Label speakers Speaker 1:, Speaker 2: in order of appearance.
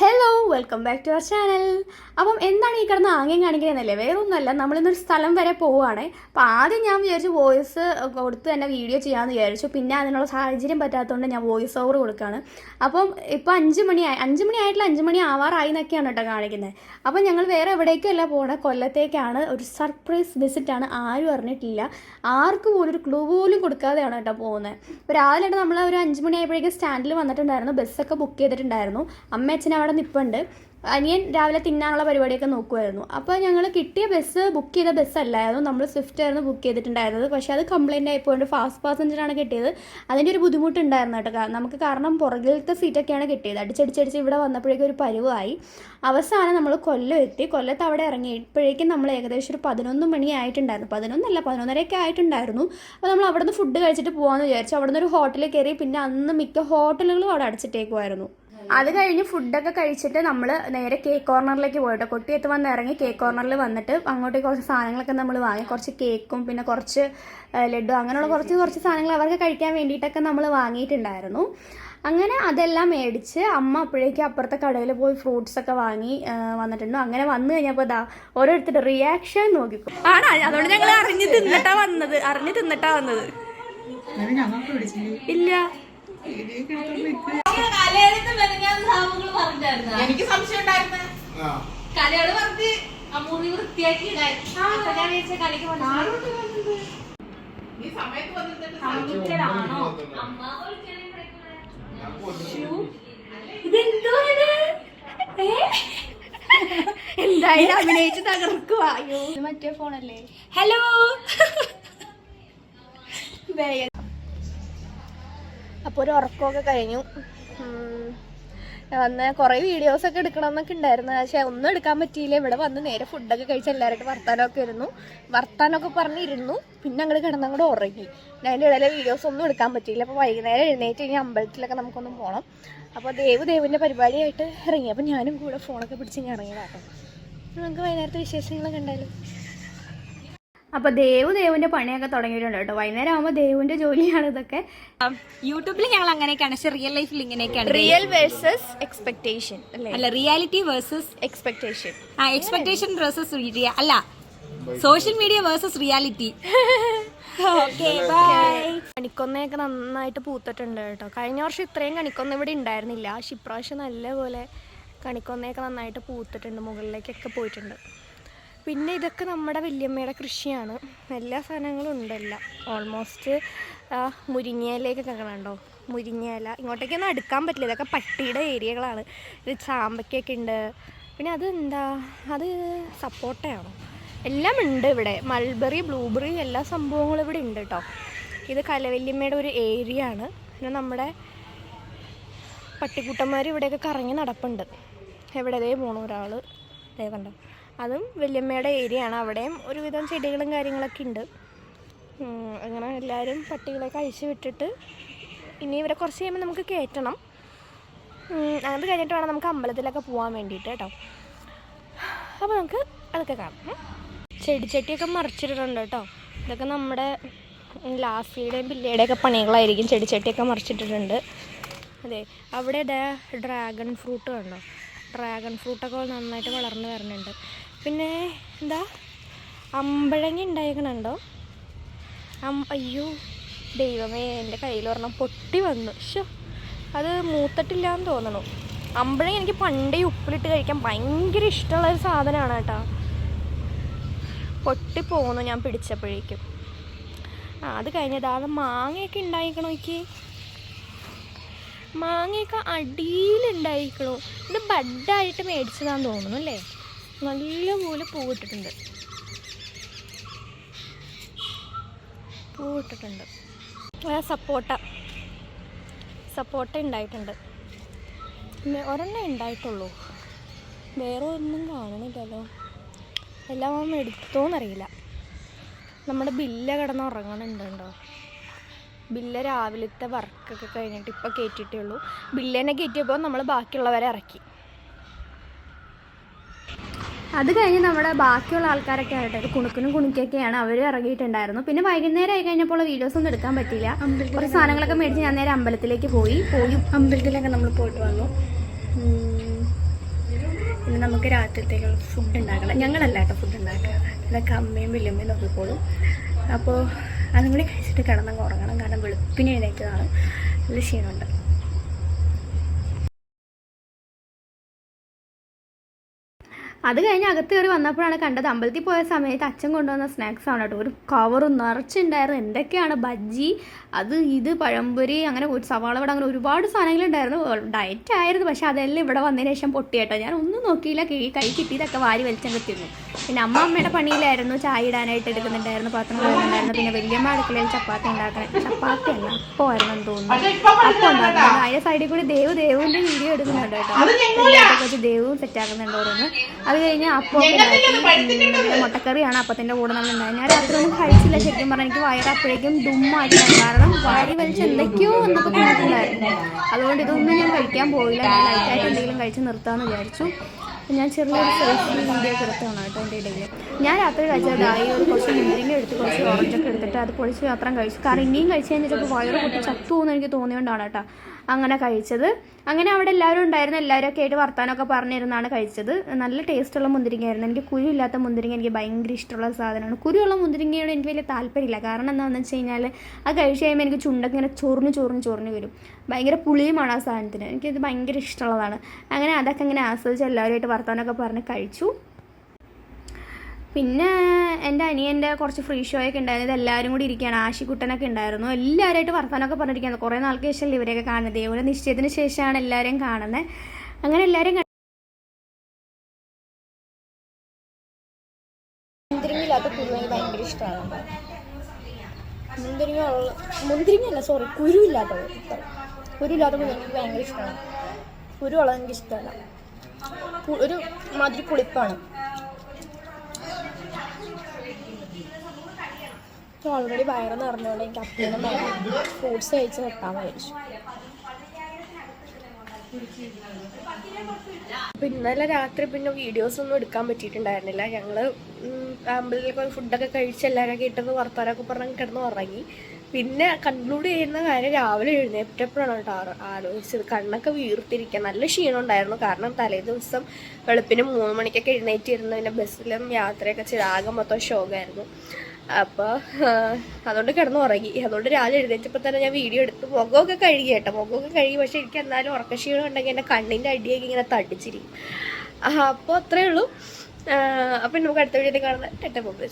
Speaker 1: Hello welcome back to our channel അപ്പം എന്താണ് ഈ കിടന്ന് ആംഗ്യം കാണിക്കുന്നതല്ലേ വേറെ ഒന്നുമല്ല നമ്മളിന്നൊരു സ്ഥലം വരെ പോവുകയാണ്. അപ്പോൾ ആദ്യം ഞാൻ വിചാരിച്ചു വോയിസ് കൊടുത്ത് തന്നെ വീഡിയോ ചെയ്യാമെന്ന് വിചാരിച്ചു. പിന്നെ അതിനുള്ള സാഹചര്യം പറ്റാത്തതുകൊണ്ട് ഞാൻ വോയിസ് ഓവർ കൊടുക്കുകയാണ്. അപ്പം ഇപ്പോൾ അഞ്ച് മണിയായി അഞ്ച് മണി ആയിട്ടില്ല അഞ്ച് മണി ആവാറായി എന്നൊക്കെയാണ് കേട്ടോ കാണിക്കുന്നത്. അപ്പം ഞങ്ങൾ വേറെ എവിടേക്കല്ല പോകണേ കൊല്ലത്തേക്കാണ്. ഒരു സർപ്രൈസ് വിസിറ്റാണ് ആരും അറിഞ്ഞിട്ടില്ല. ആർക്കും പോലും ഒരു ക്ലൂ പോലും കൊടുക്കാതെയാണ് കേട്ടോ പോകുന്നത്. അപ്പോൾ രാവിലെ നമ്മൾ ഒരു അഞ്ച് മണി ആയപ്പോഴേക്കും സ്റ്റാൻഡിൽ വന്നിട്ടുണ്ടായിരുന്നു. ബസ്സൊക്കെ ബുക്ക് ചെയ്തിട്ടുണ്ടായിരുന്നു. അമ്മ അച്ഛൻ അവിടെ നിൽപ്പുണ്ട് അനിയൻ രാവിലെ തിന്നാനുള്ള പരിപാടിയൊക്കെ നോക്കുമായിരുന്നു അപ്പോൾ ഞങ്ങൾ കിട്ടിയ ബസ് ബുക്ക് ചെയ്ത ബസ് അല്ലായിരുന്നു. നമ്മൾ സ്വിഫ്റ്റ് ആയിരുന്നു ബുക്ക് ചെയ്തിട്ടുണ്ടായിരുന്നത്. പക്ഷേ അത് കംപ്ലൈന്റ് ആയിപ്പോയിട്ട് ഫാസ്റ്റ് പാസഞ്ചറാണ് കിട്ടിയത്. അതിന്റെ ഒരു ബുദ്ധിമുട്ടുണ്ടായിരുന്നു കേട്ടോ. നമുക്ക് കാരണം പുറകിലത്തെ സീറ്റൊക്കെയാണ് കിട്ടിയത്. അടിച്ചടിച്ചടിച്ച് ഇവിടെ വന്നപ്പോഴേക്കും ഒരു പരുവായി. അവസാനം നമ്മൾ കൊല്ലം എത്തി. കൊല്ലത്ത് അവിടെ ഇറങ്ങിയപ്പോഴേക്കും നമ്മൾ ഏകദേശം ഒരു പതിനൊന്ന് മണി ആയിട്ടുണ്ടായിരുന്നു. പതിനൊന്നല്ല പതിനൊന്നരയൊക്കെ ആയിട്ടുണ്ടായിരുന്നു. അപ്പോൾ നമ്മൾ അവിടെ നിന്ന് ഫുഡ് കഴിച്ചിട്ട് പോകാമെന്ന് വിചാരിച്ചു. അവിടെ നിന്ന് ഒരു ഹോട്ടലിൽ കയറി. പിന്നെ അന്ന് മിക്ക ഹോട്ടലുകളും അവിടെ അടച്ചിട്ടേക്കുമായിരുന്നു അത് കഴിഞ്ഞ് ഫുഡൊക്കെ കഴിച്ചിട്ട് നമ്മൾ നേരെ കേക്ക് കോർണറിലേക്ക് പോയിട്ട്. കൊട്ടിയത്ത് വന്ന് ഇറങ്ങി കേക്ക് കോർണറിൽ വന്നിട്ട് അങ്ങോട്ടേക്ക് കുറച്ച് സാധനങ്ങളൊക്കെ നമ്മൾ വാങ്ങി. കുറച്ച് കേക്കും പിന്നെ കുറച്ച് ലഡു അങ്ങനെയുള്ള കുറച്ച് കുറച്ച് സാധനങ്ങൾ അവർക്ക് കഴിക്കാൻ വേണ്ടിയിട്ടൊക്കെ നമ്മൾ വാങ്ങിയിട്ടുണ്ടായിരുന്നു. അങ്ങനെ അതെല്ലാം മേടിച്ച് അമ്മ അപ്പോഴേക്കും അപ്പുറത്തെ കടയിൽ പോയി ഫ്രൂട്ട്സ് ഒക്കെ വാങ്ങി വന്നിട്ടുണ്ടോ. അങ്ങനെ വന്നു കഴിഞ്ഞപ്പോൾ ഇതാ ഓരോരുത്തരുടെ റിയാക്ഷൻ നോക്കിക്കോ ആണോ അതുകൊണ്ട് ഞങ്ങൾ അറിഞ്ഞ് തിന്നിട്ടാ വന്നത്. അറിഞ്ഞ് തിന്നിട്ടാ വന്നത്. ഇല്ല.
Speaker 2: എനിക്ക് സംശയം ഉണ്ടായിരുന്നു.
Speaker 3: കലയോട് പറഞ്ഞ് അമ്മൂന്ന് വൃത്തിയാക്കി.
Speaker 2: ഈ സമയത്ത് വന്നിട്ട്
Speaker 3: സമുദ്രമാണോ? അമ്മ ഒളിക്കണേ പഠിക്കണേ. ഇതെന്തുവാണ്? ഏ?
Speaker 1: എന്തായാലും അഭിനയിച്ച് തകർക്കുക അയ്യോ. മറ്റേ ഫോണല്ലേ?
Speaker 3: ഹലോ
Speaker 1: അപ്പോൾ ഒരു ഉറക്കമൊക്കെ കഴിഞ്ഞു. വന്ന് കുറേ എടുക്കണം എന്നൊക്കെ ഉണ്ടായിരുന്നു. പക്ഷെ ഒന്നും എടുക്കാൻ പറ്റിയില്ല. ഇവിടെ വന്ന് നേരെ ഫുഡൊക്കെ കഴിച്ച് എല്ലാവരുമായിട്ട് വർത്താനമൊക്കെ ഇരുന്നു. വർത്താനമൊക്കെ പറഞ്ഞിരുന്നു പിന്നെ അങ്ങോട്ട് കിടന്നങ്ങോട്ട് ഉറങ്ങി. അതിന്റെ ഇടയിലെ വീഡിയോസ് ഒന്നും എടുക്കാൻ പറ്റിയില്ല. അപ്പോൾ വൈകുന്നേരം എഴുന്നേറ്റ് ഇനി അമ്പലത്തിലൊക്കെ നമുക്കൊന്ന് പോകണം അപ്പോൾ ദേവ് ദേവിന്റെ പരിപാടിയായിട്ട് ഇറങ്ങി. അപ്പോൾ ഞാനും കൂടെ ഫോണൊക്കെ പിടിച്ച് ഞാൻ ഇറങ്ങിയതാട്ടോ നമുക്ക് വൈകുന്നേരത്തെ വിശേഷങ്ങളൊക്കെ ഉണ്ടായാലും അപ്പോൾ ദേവ് ദേവിന്റെ പണിയൊക്കെ തുടങ്ങിയിട്ടുണ്ട് കേട്ടോ. വൈകുന്നേരം ആകുമ്പോൾ ദേവിന്റെ ജോലിയാണ് ഇതൊക്കെ.
Speaker 3: യൂട്യൂബിൽ ഞങ്ങൾ അങ്ങനെയൊക്കെയാണ്. പക്ഷെ റിയൽ ലൈഫിൽ ഇങ്ങനെയൊക്കെയാണ്.
Speaker 1: റിയൽ വേഴ്സസ് എക്സ്പെക്ടേഷൻ അല്ല?
Speaker 3: റിയാലിറ്റി വേഴ്സസ്
Speaker 1: എക്സ്പെക്ടേഷൻ
Speaker 3: ആ എക്സ്പെക്ടേഷൻ വേഴ്സസ് അല്ല social media versus reality okay bye
Speaker 1: കണിക്കൊന്നയൊക്കെ നന്നായിട്ട് പൂത്തിട്ടുണ്ട് കേട്ടോ. കഴിഞ്ഞ വർഷം ഇത്രയും കണിക്കൊന്ന ഇവിടെ ഉണ്ടായിരുന്നില്ല. പക്ഷെ ഇപ്രാവശ്യം നല്ലപോലെ കണിക്കൊന്നയൊക്കെ നന്നായിട്ട് പൂത്തിട്ടുണ്ട്. മുകളിലേക്കൊക്കെ പോയിട്ടുണ്ട്. പിന്നെ ഇതൊക്കെ നമ്മുടെ വല്യമ്മയുടെ കൃഷിയാണ്. എല്ലാ സാധനങ്ങളും ഉണ്ടല്ല. ഓൾമോസ്റ്റ് മുരിങ്ങയിലേക്കൊക്കെ കണ്ടോ? മുരിങ്ങയില. ഇങ്ങോട്ടേക്കൊന്നും അടുക്കാൻ പറ്റില്ല. ഇതൊക്കെ പട്ടിയുടെ ഏരിയകളാണ്. ഇത് ചാമ്പയ്ക്കൊക്കെ ഉണ്ട്. പിന്നെ അതെന്താ? അത് സപ്പോട്ടയാണോ? എല്ലാം ഉണ്ട് ഇവിടെ. മൾബറി ബ്ലൂബെറി എല്ലാ സംഭവങ്ങളും ഇവിടെ ഉണ്ട് കേട്ടോ ഇത് കലവല്യമ്മയുടെ ഒരു ഏരിയ ആണ് പിന്നെ നമ്മുടെ പട്ടിക്കുട്ടന്മാർ ഇവിടെയൊക്കെ കറങ്ങി നടപ്പുണ്ട്. എവിടെ പോണു ഒരാൾ കണ്ടോ? അതും വല്യമ്മയുടെ ഏരിയ ആണ് അവിടെയും ഒരുവിധം ചെടികളും കാര്യങ്ങളൊക്കെ ഉണ്ട്. അങ്ങനെ എല്ലാവരും പട്ടികളൊക്കെ അഴിച്ചു വിട്ടിട്ട് ഇനി ഇവരെ കുറച്ച് കഴിയുമ്പോൾ നമുക്ക് കയറ്റണം. അത് കഴിഞ്ഞിട്ട് വേണം നമുക്ക് അമ്പലത്തിലൊക്കെ പോകാൻ വേണ്ടിയിട്ട് കേട്ടോ. അപ്പോൾ നമുക്ക് അതൊക്കെ കാണാം. ചെടിച്ചട്ടിയൊക്കെ മറിച്ചിട്ടിട്ടുണ്ട് കേട്ടോ. ഇതൊക്കെ നമ്മുടെ ലാഫിയുടെയും പിള്ളയുടെയൊക്കെ പണികളായിരിക്കും. ചെടിച്ചട്ടിയൊക്കെ മറിച്ചിട്ടിട്ടുണ്ട്. അതെ അവിടെ ഡ്രാഗൺ ഫ്രൂട്ട് കണ്ടോ? ഡ്രാഗൺ ഫ്രൂട്ടൊക്കെ നന്നായിട്ട് വളർന്നു വരുന്നുണ്ട്. പിന്നെ എന്താ? അമ്പഴങ്ങ ഉണ്ടായിരിക്കണുണ്ടോ അയ്യോ ദൈവമേ എന്റെ കയ്യിൽ ഒരെണ്ണം പൊട്ടി വന്നു. ഷോ അത് മൂത്തിട്ടില്ല എന്ന് തോന്നണു. അമ്പഴങ്ങ എനിക്ക് പണ്ടേ ഉപ്പിലിട്ട് കഴിക്കാൻ ഭയങ്കര ഇഷ്ടമുള്ള ഒരു സാധനമാണ് കേട്ടോ. പൊട്ടിപ്പോകുന്നു ഞാൻ പിടിച്ചപ്പോഴേക്കും. ആ അത് കഴിഞ്ഞതാണ് മാങ്ങയൊക്കെ ഉണ്ടായിക്കണോ എനിക്ക് മാങ്ങയൊക്കെ അടിയിലുണ്ടായിരിക്കണോ ഇത് ബഡായിട്ട് മേടിച്ചതാന്ന് തോന്നുന്നു അല്ലേ? നല്ലപോലെ പൂവിട്ടിട്ടുണ്ട്. പൂവിട്ടിട്ടുണ്ട്. സപ്പോട്ട. സപ്പോട്ട ഉണ്ടായിട്ടുണ്ട്. ഒരെണ്ണം ഉണ്ടായിട്ടുള്ളൂ. വേറെ ഒന്നും കാണുന്നില്ലല്ലോ. എല്ലാം എടുത്തോന്നറിയില്ല. നമ്മുടെ ബില്ല കിടന്ന് ഉറങ്ങണുണ്ടോ ബില്ല രാവിലത്തെ വർക്കൊക്കെ കഴിഞ്ഞിട്ട് ഇപ്പോൾ കയറ്റിയിട്ടേ ഉള്ളൂ. ബില്ലേനെ കയറ്റിയപ്പോൾ നമ്മൾ ബാക്കിയുള്ളവരെ ഇറക്കി. അത് കഴിഞ്ഞ് നമ്മുടെ ബാക്കിയുള്ള ആൾക്കാരൊക്കെ ആയിട്ട് ഒരു കുണുക്കിനും കുണിക്കൊക്കെയാണ് അവർ ഇറങ്ങിയിട്ടുണ്ടായിരുന്നു. പിന്നെ വൈകുന്നേരം ആയി കഴിഞ്ഞപ്പോൾ വീഡിയോസ് ഒന്നും എടുക്കാൻ പറ്റില്ല കുറച്ച് സാധനങ്ങളൊക്കെ മേടിച്ച് ഞാൻ നേരെ അമ്പലത്തിലേക്ക് പോയി. പോയി. അമ്പലത്തിലൊക്കെ നമ്മൾ പോയിട്ട് വന്നു. പിന്നെ നമുക്ക് രാത്രിത്തേക്ക് ഫുഡ് ഉണ്ടാക്കണം. ഞങ്ങളല്ല കേട്ടോ ഫുഡ് ഉണ്ടാക്കുക. ഇതൊക്കെ അമ്മയും വലിയമ്മയും നോക്കിക്കോളും. അപ്പോൾ അതും കൂടി കഴിച്ചിട്ട് കിടന്നങ്ങ് ഉറങ്ങണം. കാരണം വെളുപ്പിനെ എഴുന്നേറ്റതാണ്. നല്ല ക്ഷീണമുണ്ട്. അത് കഴിഞ്ഞ് അകത്ത് കയറി വന്നപ്പോഴാണ് കണ്ടത് അമ്പലത്തിൽ പോയ സമയത്ത് അച്ഛൻ കൊണ്ടുവന്ന സ്നാക്സ് ആണ് കേട്ടോ. ഒരു കവർ നിറച്ചുണ്ടായിരുന്നു. എന്തൊക്കെയാണ് ബജ്ജി അത് ഇത് പഴംപൊരി അങ്ങനെ ഒരു സവാള വട അങ്ങനെ ഒരുപാട് സാധനങ്ങളുണ്ടായിരുന്നു. ഡയറ്റ് ആയിരുന്നു. പക്ഷെ അതെല്ലാം ഇവിടെ വന്നതിന് ശേഷം പൊട്ടിയേട്ടോ ഞാൻ ഒന്നും നോക്കിയില്ല. കൈ കൈ കിട്ടിയതൊക്കെ വാരി വലിച്ചങ്ങ് തിന്നു. പിന്നെ അമ്മ അമ്മയുടെ പണിയിലായിരുന്നു. ചായ ഇടാനായിട്ട് എടുക്കുന്നുണ്ടായിരുന്നു. പാത്രം കഴുകുന്നുണ്ടായിരുന്നു. പിന്നെ വലിയമ്മ അടുക്കളയിൽ ചപ്പാത്തി ഉണ്ടാക്കണം. ചപ്പാത്തി അല്ല അപ്പമായിരുന്നു എന്ന് തോന്നുന്നു. അപ്പം ഉണ്ടാക്കുന്നത് അതിന്റെ സൈഡിൽ കൂടി ദേവ് ദേവുവിന്റെ വീഡിയോ എടുക്കുന്നുണ്ട് കേട്ടോ. വെച്ച് ദേവും സെറ്റാക്കുന്നുണ്ട് ഓരോന്ന്. അത് കഴിഞ്ഞ് അപ്പം മുട്ടക്കറിയാണ് അപ്പത്തിന്റെ കൂടെ നമ്മൾ ഉണ്ടായത്. ഞാൻ രാത്രി ഒന്നും കഴിച്ചില്ല ശരിക്കും പറഞ്ഞാൽ എനിക്ക് വയറ് അപ്പോഴേക്കും ഡുമ്മായിട്ടാണ് കാരണം വാരി വലിച്ച് എന്തൊക്കെയോ എന്നൊക്കെ തോന്നിയിട്ടുണ്ടായിരുന്നു അതുകൊണ്ട് ഇതൊന്നും ഞാൻ കഴിക്കാൻ പോയില്ല. ഞാൻ ലൈറ്റായിട്ട് എന്തെങ്കിലും കഴിച്ച് നിർത്താമെന്ന് വിചാരിച്ചു. ഞാൻ ചെറിയൊരു സെൽഫി വീഡിയോ ഒക്കെ എടുത്തതാണ് കേട്ടോ എന്റെ ഇടയിൽ. ഞാൻ രാത്രി കഴിച്ചത് ഡായി ഒരു കുറച്ച് മുന്തിരിങ്ങ എടുത്ത് കുറച്ച് ഓറഞ്ചൊക്കെ എടുത്തിട്ട് അത് പൊളിച്ച് മാത്രം കഴിച്ചു. കാരണം ഇനിയും കഴിച്ച് കഴിഞ്ഞാൽ ചിലപ്പോൾ വയറ് പൊട്ടി ചത്തു എന്ന് എനിക്ക് തോന്നിയോണ്ടാണ് കേട്ടോ. അങ്ങനെ കഴിച്ചത്. അങ്ങനെ അവിടെ എല്ലാവരും ഉണ്ടായിരുന്നു. എല്ലാവരും ഒക്കെ ആയിട്ട് വർത്താനമൊക്കെ പറഞ്ഞിരുന്നാണ് കഴിച്ചത്. നല്ല ടേസ്റ്റുള്ള മുന്തിരിങ്ങയായിരുന്നു. എനിക്ക് കുരുയില്ലാത്ത മുന്തിരിങ്ങ എനിക്ക് ഭയങ്കര ഇഷ്ടമുള്ള സാധനമാണ്. കുരുള്ള മുന്തിരിങ്ങയോട് എനിക്ക് വലിയ താല്പര്യമില്ല. കാരണം എന്താണെന്ന് വെച്ച് കഴിഞ്ഞാൽ അത് കഴിച്ച് കഴിയുമ്പോൾ എനിക്ക് ചുണ്ടൊക്കെ ഇങ്ങനെ ചൊറിഞ്ഞ് ചൊറിഞ്ഞ് ചൊറിഞ്ഞ് വരും. ഭയങ്കര പുളിയുമാണ് ആ സാധനത്തിന്. എനിക്കത് ഭയങ്കര ഇഷ്ടമുള്ളതാണ്. അങ്ങനെ അതൊക്കെ ഇങ്ങനെ ആസ്വദിച്ച് എല്ലാവരുമായിട്ട് വർത്താനമൊക്കെ പറഞ്ഞ് കഴിച്ചു. പിന്നെ എന്റെ അനിയന്റെ കുറച്ച് ഫ്രീ ഷോ ഒക്കെ ഉണ്ടായിരുന്നു. ഇത് എല്ലാവരും കൂടി ഇരിക്കുകയാണ്. ആശിക്കുട്ടനൊക്കെ ഉണ്ടായിരുന്നു. എല്ലാവരുമായിട്ട് വർത്തമാനമൊക്കെ പറഞ്ഞിരിക്കുന്നത് കുറേ നാൾക്ക് ശേഷമല്ലേ ഇവരെയൊക്കെ കാണുന്നത്. ഇവരെ നിശ്ചയത്തിന് ശേഷമാണ് എല്ലാവരെയും കാണുന്നത്. അങ്ങനെ എല്ലാവരും മുന്തിരിങ്ങയില്ലാത്ത കുരു എനിക്ക് ഭയങ്കര ഇഷ്ടമാണ്. മുന്തിരിങ്ങ മുന്തിരിങ്ങ അല്ല സോറി കുരു ഇല്ലാത്തത് കുരു ഇല്ലാത്ത കുരു എനിക്ക് ഭയങ്കര ഇഷ്ടമാണ്. കുരു ഉള്ളത് എനിക്ക് ഇഷ്ടമല്ല. ഒരു മാതിരി പുളിപ്പാണ് ഓൾറെഡി വയറെന്ന് നിറഞ്ഞുകൊണ്ട് എനിക്ക് അപ്പീനും ഫ്രൂട്ട്സ് കഴിച്ച് നിർത്താൻ വിചാരിച്ചു അപ്പം ഇന്നലെ രാത്രി പിന്നെ വീഡിയോസ് ഒന്നും എടുക്കാൻ പറ്റിയിട്ടുണ്ടായിരുന്നില്ല. ഞങ്ങൾ അമ്പലത്തിൽ പോയി ഫുഡൊക്കെ കഴിച്ച് എല്ലാവരും ഇട്ടത് വർത്താനൊക്കെ പറഞ്ഞ് കിടന്ന് ഉറങ്ങി. പിന്നെ കൺക്ലൂഡ് ചെയ്യുന്ന കാര്യം രാവിലെ എഴുന്നേറ്റപ്പോഴാണ് കേട്ടോ ആലോചിച്ചത്. കണ്ണൊക്കെ വീർത്തിരിക്കുക നല്ല ക്ഷീണം ഉണ്ടായിരുന്നു. കാരണം തലേ ദിവസം വെളുപ്പിന് മൂന്ന് മണിക്കൊക്കെ എഴുന്നേറ്റിരുന്നു പിന്നെ ബസ്സിലും യാത്രയൊക്കെ ചെയ്ത് ആകെ മൊത്തം ഷോകായിരുന്നു അപ്പോൾ അതുകൊണ്ട് കിടന്ന് ഉറങ്ങി അതുകൊണ്ട് രാവിലെ എഴുന്നേറ്റപ്പോൾ തന്നെ ഞാൻ വീഡിയോ എടുത്ത് മുഖമൊക്കെ കഴുകി കേട്ടോ. മുഖമൊക്കെ കഴുകി പക്ഷെ എനിക്ക് എന്നാലും ഉറക്കക്ഷീണം ഉണ്ടെങ്കിൽ എന്റെ കണ്ണിന്റെ അടിയൊക്കെ ഇങ്ങനെ തടിച്ചിരിക്കും. അപ്പോൾ അത്രേ ഉള്ളൂ. അപ്പോൾ നമുക്ക് അടുത്ത വീഡിയോയിൽ കാണുന്ന ടെറ്റ മൊബൈൽ